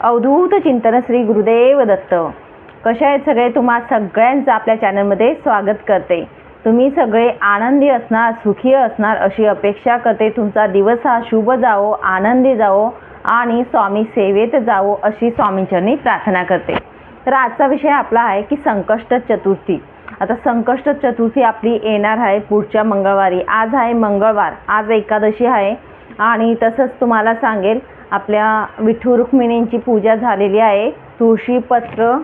अवधूत चिंतन श्री गुरुदेव दत्त. कसे आहेत सगळे? तुम्हा सगळ्यांचं आपल्या चॅनलमध्ये स्वागत करते. तुम्ही सगळे आनंदी असणार सुखी असणार अशी अपेक्षा करते. तुमचा दिवस हा शुभ जावो आनंदी जावो आणि स्वामी सेवेत जावो अशी स्वामींचरणी प्रार्थना करते. तर आजचा विषय आपला आहे की संकष्ट चतुर्थी. आता संकष्ट चतुर्थी आपली येणार आहे पुढच्या मंगळवारी. आज आहे मंगळवार. आज एकादशी आहे. आणि तसंच तुम्हाला सांगेल आपल्या विठू रुक्मिणींची पूजा झालेली आहे. तुळशीपत्र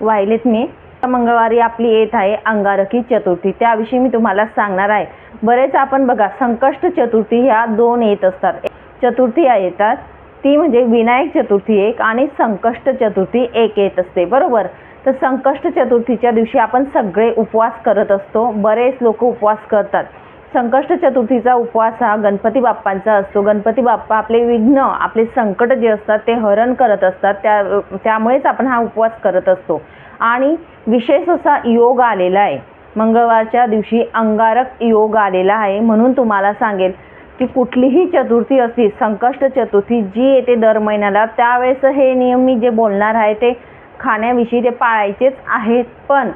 वाहिलेत मी मंगळवारी आपली येत आहे अंगारकी चतुर्थी. त्याविषयी मी तुम्हाला सांगणार आहे. बरेच आपण बघा संकष्ट चतुर्थी ह्या दोन येत असतात. चतुर्थी येतात ती म्हणजे विनायक चतुर्थी एक आणि संकष्ट चतुर्थी एक येत असते. बरोबर? तर संकष्ट चतुर्थीच्या दिवशी आपण सगळे उपवास करत असतो. बरेच लोक उपवास करतात. संकष्ट चतुर्थीचा उपवास हा गणपती बाप्पांचा असतो. गणपती बाप्पा आपले विघ्न आपले संकट जे असतात ते हरण करत असतात. त्या त्यामुळेच आपण हा उपवास करत असतो. आणि विशेष असा योग आलेला आहे. मंगळवारच्या दिवशी अंगारक योग आलेला आहे म्हणून तुम्हाला सांगेल की कुठलीही चतुर्थी असली संकष्ट चतुर्थी जी येते दर महिन्याला त्यावेळेस हे नियम मी जे बोलणार आहे ते खाण्याविषयी ते पाळायचेच आहेत. पण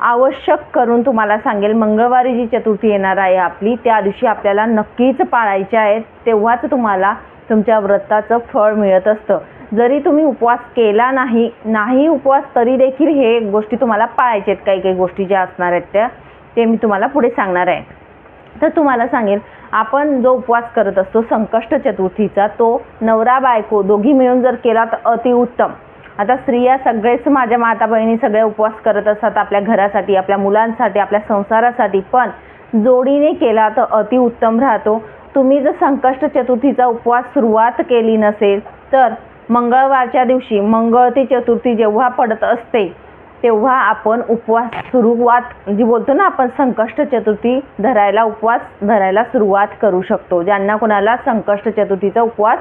आवश्यक करून तुम्हाला सांगेल मंगळवारी जी चतुर्थी येणार आहे आपली त्या दिवशी आपल्याला नक्कीच पाळायचे आहेत तेव्हाच तुम्हाला तुमच्या व्रताचं फळ मिळत असतं. जरी तुम्ही उपवास केला नाही नाही उपवास तरी देखील हे गोष्टी तुम्हाला पाळायच्या आहेत. काही काही गोष्टी ज्या असणार आहेत त्या ते मी तुम्हाला पुढे सांगणार आहे. तर तुम्हाला सांगेल आपण जो उपवास करत असतो संकष्ट चतुर्थीचा तो नवरा बायको दोघी मिळून जर केला तर अतिउत्तम. आता स्त्रिया सगळेच माझ्या माता बहिणी सगळे उपवास करत असतात आपल्या घरासाठी आपल्या मुलांसाठी आपल्या संसारासाठी. पण जोडीने केला तर अतिउत्तम राहतो. तुम्ही जर संकष्ट चतुर्थीचा उपवास सुरुवात केली नसेल तर मंगळवारच्या दिवशी मंगळती चतुर्थी जेव्हा पडत असते तेव्हा आपण उपवास सुरुवात जी बोलतो ना आपण संकष्ट चतुर्थी धरायला उपवास धरायला सुरुवात करू शकतो. ज्यांना कोणाला संकष्ट चतुर्थीचा उपवास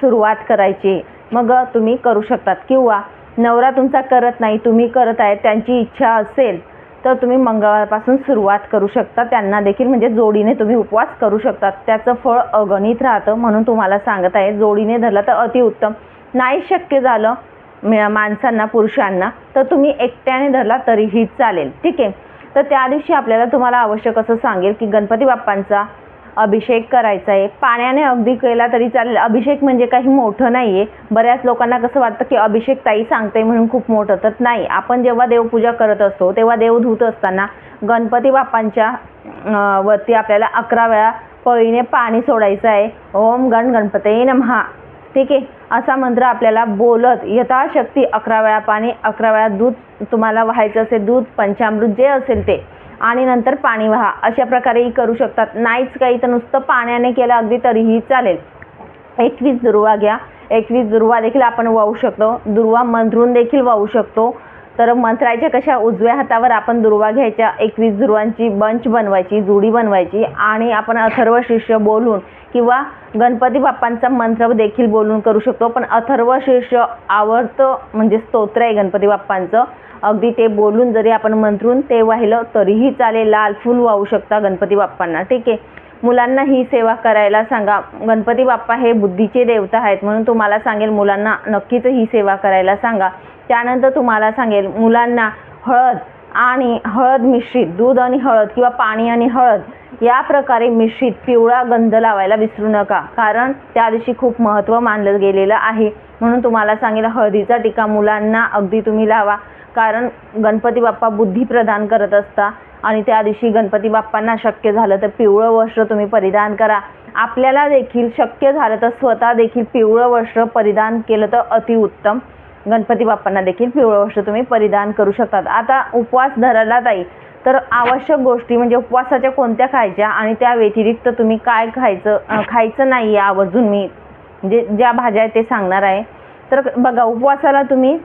सुरुवात करायची मग तुम्ही करू शकतात. किंवा नवरा तुमचा करत नाही तुम्ही करत आहे त्यांची इच्छा असेल तर तुम्ही मंगळवारपासून सुरुवात करू शकता. त्यांना देखील म्हणजे जोडीने तुम्ही उपवास करू शकतात. त्याचं फळ अगणित राहतं म्हणून तुम्हाला सांगत आहे. जोडीने धरलं तर अतिउत्तम नाही शक्य झालं माणसांना पुरुषांना तर तुम्ही एकट्याने धरला तरीही चालेल. ठीक आहे? तर त्या दिवशी आपल्याला तुम्हाला आवश्यक असं सांगेल की गणपती बाप्पांचा अभिषेक करायचा आहे. पाण्याने अगदी केला तरी चालेल. अभिषेक म्हणजे काही मोठं नाही आहे बऱ्याच लोकांना कसं वाटतं की अभिषेक ताई सांगते म्हणून खूप मोठं तर नाही. आपण जेव्हा देवपूजा करत असतो तेव्हा देव धुत असताना गणपती बाप्पांच्या वरती आपल्याला अकरा वेळा पळीने पाणी सोडायचं आहे. ओम गण गणपते नमहा. ठीक आहे? असा मंत्र आपल्याला बोलत यथाशक्ती अकरा वेळा पाणी अकरा वेळा दूध तुम्हाला व्हायचं असेल दूध पंचामृत जे असेल ते. आणि नंतर पाणी व्हा. अशा प्रकारेही करू शकतात. नाहीच काही तर नुसतं पाण्याने केलं अगदी तरीही चालेल. एकवीस दुर्वा घ्या. एकवीस दुर्वा देखील आपण वाहू शकतो. दुर्वा मंथरून देखील वाहू शकतो. तर मंत्रायच्या कशा उजव्या हातावर आपण दुर्वा घ्यायच्या? एकवीस दुर्वांची बंच बनवायची जुडी बनवायची आणि आपण अथर्व शिष्य बोलून किंवा गणपती बाप्पांचा मंत्र देखील बोलून करू शकतो. पण अथर्व शिष्य आवडतं म्हणजे स्तोत्र आहे गणपती बाप्पांचं. अगदी ते बोलून जरी आपण मंत्रून ते वाहिलं तरीही चालेल. लाल फूल वाहू शकता गणपती बाप्पांना. ठीक आहे. मुलांना ही सेवा करायला सांगा. गणपती बाप्पा हे बुद्धीचे देवता आहेत म्हणून तुम्हाला सांगेल मुलांना नक्कीच ही सेवा करायला सांगा. त्यानंतर तुम्हाला सांगेल मुलांना हळद आणि हळद मिश्रित दूध आणि हळद किंवा पाणी आणि हळद या प्रकारे मिश्रित पिवळा गंध लावायला विसरू नका. कारण त्या दिवशी खूप महत्त्व मानलं गेलेलं आहे. म्हणून तुम्हाला सांगेल हळदीचा टीका मुलांना अगदी तुम्ही लावा. कारण गणपती बाप्पा बुद्धी प्रदान करत असता आणि त्या दिवशी गणपती बाप्पांना शक्य झालं तर पिवळं वस्त्र तुम्ही परिधान करा. आपल्याला देखील शक्य झालं तर स्वतः देखील पिवळं वस्त्र परिधान केलं तर अतिउत्तम गणपती बाप्पांना देखील पिवळं वस्त्र तुम्ही परिधान करू शकतात. आता उपवास धरायला जाईल तर आवश्यक गोष्टी म्हणजे उपवासाच्या कोणत्या खायच्या आणि त्या व्यतिरिक्त तुम्ही काय खायचं खायचं नाही आहे आवर्जून मी म्हणजे ज्या भाज्या आहेत ते सांगणार आहे. तर बघा उपवासाला तुम्ही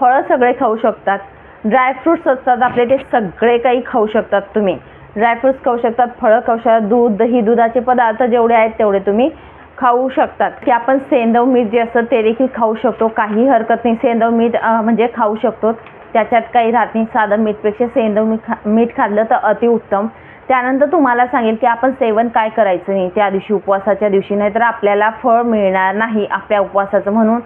फळं सगळे खाऊ शकतात. ड्रायफ्रुट्स असतात आपले ते सगळे काही खाऊ शकतात तुम्ही. ड्रायफ्रुट्स खाऊ शकतात फळं खाऊ शकतात दूध दही दुधाचे पदार्थ जेवढे आहेत तेवढे तुम्ही खाऊ शकतात. की आपण सेंदव मीठ जे असतं ते देखील खाऊ शकतो. काही हरकत नाही सेंदव मीठ म्हणजे खाऊ शकतो. त्याच्यात काही राहत नाही. साधं मीठपेक्षा सेंदव मीठ खा मीठ खाल्लं तर अतिउत्तम त्यानंतर तुम्हाला सांगेल की आपण सेवन काय करायचं नाही. त्या दिवशी उपवासाच्या दिवशी नाही तर आपल्याला फळ मिळणार नाही आपल्या उपवासाचं म्हणून.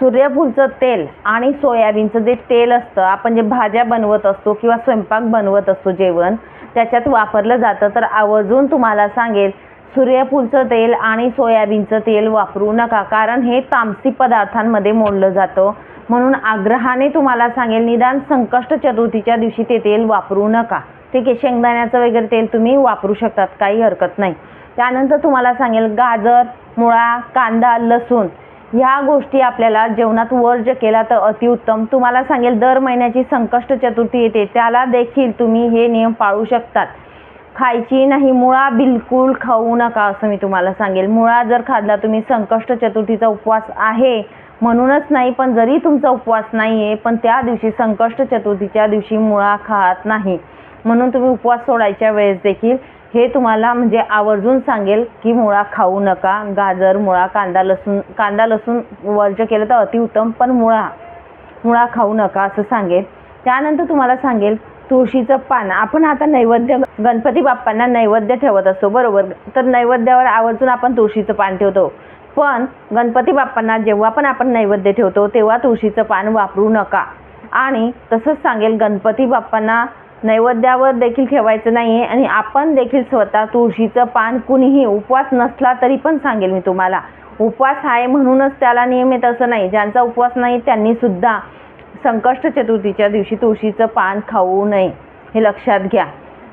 सूर्यफूलचं तेल आणि सोयाबीनचं जे तेल असतं आपण जे भाज्या बनवत असतो किंवा स्वयंपाक बनवत असतो जेवण त्याच्यात वापरलं जातं. तर आवर्जून तुम्हाला सांगेल सूर्यफूलचं तेल आणि सोयाबीनचं तेल वापरू नका. कारण हे तामसी पदार्थांमध्ये मोडलं जातं. म्हणून आग्रहाने तुम्हाला सांगेल निदान संकष्ट चतुर्थीच्या दिवशी ते तेल वापरू नका. ठीक आहे शेंगदाण्याचं वगैरे तेल तुम्ही वापरू शकतात काही हरकत नाही. त्यानंतर तुम्हाला सांगेल गाजर मुळा कांदा लसूण ह्या गोष्टी आपल्याला जेवणात वर्ज्य केला तर अतिउत्तम. तुम्हाला सांगेल दर महिन्याची संकष्ट चतुर्थी येते. त्याला देखील तुम्ही हे नियम पाळू शकतात. खायची नाही मुळा बिलकुल खाऊ नका असं मी तुम्हाला सांगेल. मुळा जर खाल्ला तुम्ही संकष्ट चतुर्थीचा उपवास आहे म्हणूनच नाही पण जरी तुमचा उपवास नाही आहे पण त्या दिवशी संकष्ट चतुर्थीच्या दिवशी मुळा खात नाही. म्हणून तुम्ही उपवास सोडायच्या वेळेस देखील हे तुम्हाला म्हणजे आवर्जून सांगेल की मुळा खाऊ नका गाजर मुळा कांदा लसूण कांदा लसूण वर्ज्य केलं तर अतिउत्तम पण मुळा मुळा खाऊ नका असं सांगेल. त्यानंतर तुम्हाला सांगेल तुळशीचं पान. आपण आता नैवेद्य गणपती बाप्पांना नैवेद्य ठेवत असतो बरोबर? तर नैवेद्यावर आवर्जून आपण तुळशीचं पान ठेवतो. पण गणपती बाप्पांना जेव्हा पण आपण नैवेद्य ठेवतो तेव्हा तुळशीचं पान वापरू नका. आणि तसंच सांगेल गणपती बाप्पांना नैवेद्यावर देखील ठेवायचं नाही आहे आणि आपण देखील स्वतः तुळशीचं पान कुणीही उपवास नसला तरी पण सांगेल मी तुम्हाला. उपवास आहे म्हणूनच त्याला नियमित असं नाही. ज्यांचा उपवास नाही त्यांनी सुद्धा संकष्ट चतुर्थीच्या दिवशी तुळशीचं पान खाऊ नये. हे लक्षात घ्या.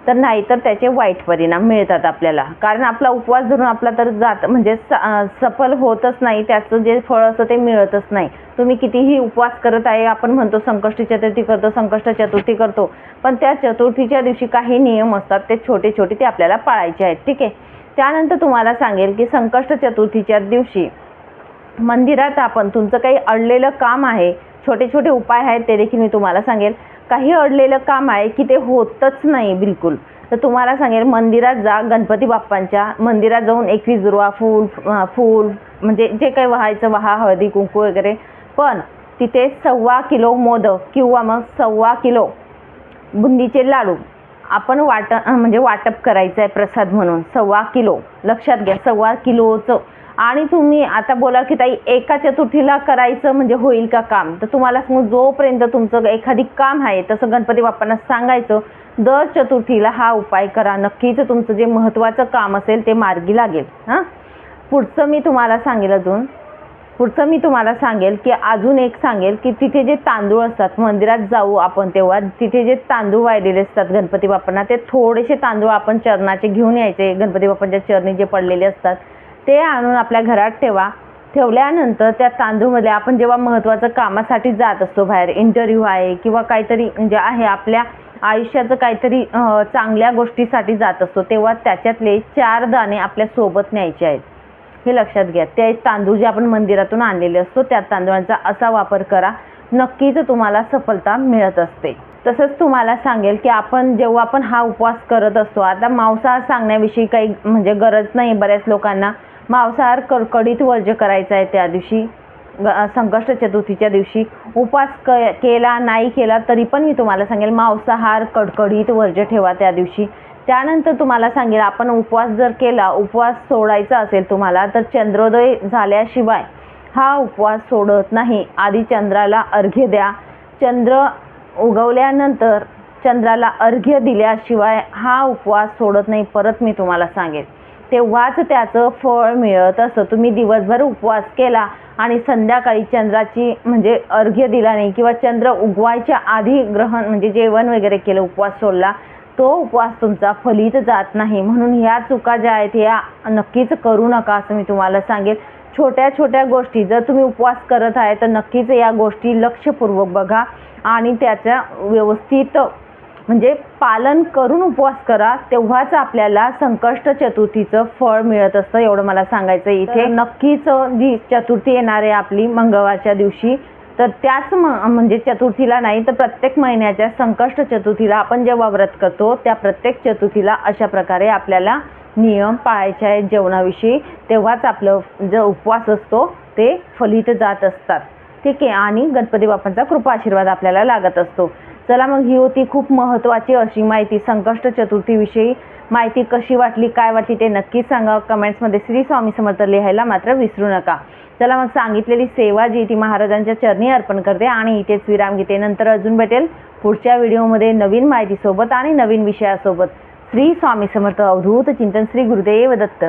तर नाहीतर त्याचे वाईट परिणाम मिळतात आपल्याला. कारण आपला उपवास धरून आपला तर जात म्हणजे स सफल होतच नाही त्याचं जे फळ असतं ते मिळतच नाही. तुम्ही कितीही उपवास करत आहे आपण म्हणतो संकष्ट चतुर्थी करतो संकष्ट चतुर्थी करतो पण त्या चतुर्थीच्या दिवशी काही नियम असतात ते छोटे छोटे ते आपल्याला पाळायचे आहेत. ठीक आहे? त्यानंतर तुम्हाला सांगेल की संकष्ट चतुर्थीच्या दिवशी मंदिरात आपण तुमचं काही अडलेलं काम आहे छोटे छोटे उपाय आहेत ते देखील मी तुम्हाला सांगेल. काही अडलेलं काम आहे की ते होतच नाही बिलकुल. तर तुम्हाला सांगेल मंदिरात जा गणपती बाप्पांच्या मंदिरात जाऊन एकवीस दुर्वा फूल फूल म्हणजे जे काही व्हायचं वाहा हळदी कुंकू वगैरे. पण तिथे सव्वा किलो मोदक किंवा मग सव्वा किलो बुंदीचे लाडू आपण वाट म्हणजे वाटप करायचं आहे प्रसाद म्हणून. सव्वा किलो. लक्षात घ्या सव्वा किलोचं. आणि तुम्ही आता बोला की ताई एका चतुर्थीला करायचं म्हणजे होईल का काम? तर तुम्हाला सांगू जोपर्यंत तुमचं एखादी काम आहे तसं गणपती बाप्पांना सांगायचं दर चतुर्थीला हा उपाय करा. नक्कीच तुमचं जे महत्त्वाचं काम असेल ते मार्गी लागेल. हां? पुढचं मी तुम्हाला सांगेल अजून. पुढचं मी तुम्हाला सांगेल की अजून एक सांगेल की तिथे जे तांदूळ असतात मंदिरात जाऊ आपण तेव्हा तिथे जे तांदूळ वाढलेले असतात गणपती बाप्पांना ते थोडेसे तांदूळ आपण चरणाचे घेऊन यायचे. गणपती बाप्पांच्या चरणी जे पडलेले असतात ते आणून आपल्या घरात ठेवा. ठेवल्यानंतर त्या तांदूळमध्ये आपण जेव्हा महत्त्वाचं कामासाठी जात असतो बाहेर इंटरव्ह्यू आहे किंवा काहीतरी म्हणजे आहे आपल्या आयुष्याचं काहीतरी चांगल्या गोष्टीसाठी जात असतो तेव्हा त्याच्यातले चार दाणे आपल्यासोबत न्यायचे आहेत. हे लक्षात घ्या. ते तांदूळ जे आपण मंदिरातून आणलेले असतो त्या तांदूळांचा असा वापर करा. नक्कीच तुम्हाला सफलता मिळत असते. तसंच तुम्हाला सांगेल की आपण जेव्हा आपण हा उपवास करत असतो आता मांसाहार सांगण्याविषयी काही म्हणजे गरज नाही बऱ्याच लोकांना. मांसाहार कडकडीत वर्ज्य करायचा आहे त्या दिवशी. ग- संकष्ट चतुर्थीच्या दिवशी. उपवास क केला नाही केला तरी पण मी तुम्हाला सांगेल मांसाहार कडकडीत वर्ज्य ठेवा त्या दिवशी. त्यानंतर तुम्हाला सांगेल आपण उपवास जर केला उपवास सोडायचा असेल तुम्हाला तर चंद्रोदय झाल्याशिवाय हा उपवास सोडत नाही. आधी चंद्राला अर्घ्य द्या. चंद्र उगवल्यानंतर चंद्राला अर्घ्य दिल्याशिवाय हा उपवास सोडत नाही परत मी तुम्हाला सांगेन तेव्हाच त्याचं फळ मिळत असतं तुम्ही दिवसभर उपवास केला आणि संध्याकाळी चंद्राची म्हणजे अर्घ्य दिला नाही किंवा चंद्र उगवायच्या आधी ग्रहण म्हणजे जेवण वगैरे केलं उपवास सोडला तो उपवास तुमचा फलित जात नाही. म्हणून ह्या चुका ज्या आहेत ह्या नक्कीच करू नका असं मी तुम्हाला सांगेल. छोट्या छोट्या गोष्टी जर तुम्ही उपवास करत आहे तर नक्कीच या गोष्टी लक्षपूर्वक बघा आणि त्याच्या व्यवस्थित म्हणजे पालन करून उपवास करा तेव्हाच आपल्याला संकष्ट चतुर्थीचं फळ मिळत असतं एवढं मला सांगायचं इथे नक्कीच जी चतुर्थी येणार आहे आपली मंगळवारच्या दिवशी तर त्याच म म्हणजे चतुर्थीला नाही तर प्रत्येक महिन्याच्या संकष्ट चतुर्थीला आपण जेव्हा व्रत करतो त्या प्रत्येक चतुर्थीला अशा प्रकारे आपल्याला नियम पाळायचे आहेत जेवणाविषयी. तेव्हाच आपलं जो उपवास असतो ते फलित जात असतात. ठीक आहे? आणि गणपती बाप्पांचा कृपा आशीर्वाद आपल्याला लागत असतो. चला मग ही होती खूप महत्त्वाची अशी माहिती संकष्ट चतुर्थीविषयी. माहिती कशी वाटली काय वाटली ते नक्कीच सांगा. कमेंट्समध्ये श्री स्वामी समर्थ लिहायला मात्र विसरू नका. चला मग सांगितलेली सेवा जी ती महाराजांच्या चरणी अर्पण करते आणि इथेच विराम घेते. नंतर अजून भेटेल पुढच्या व्हिडिओमध्ये नवीन माहितीसोबत आणि नवीन विषयासोबत. श्री स्वामी समर्थ अवधूत चिंतन श्री गुरुदेव दत्त.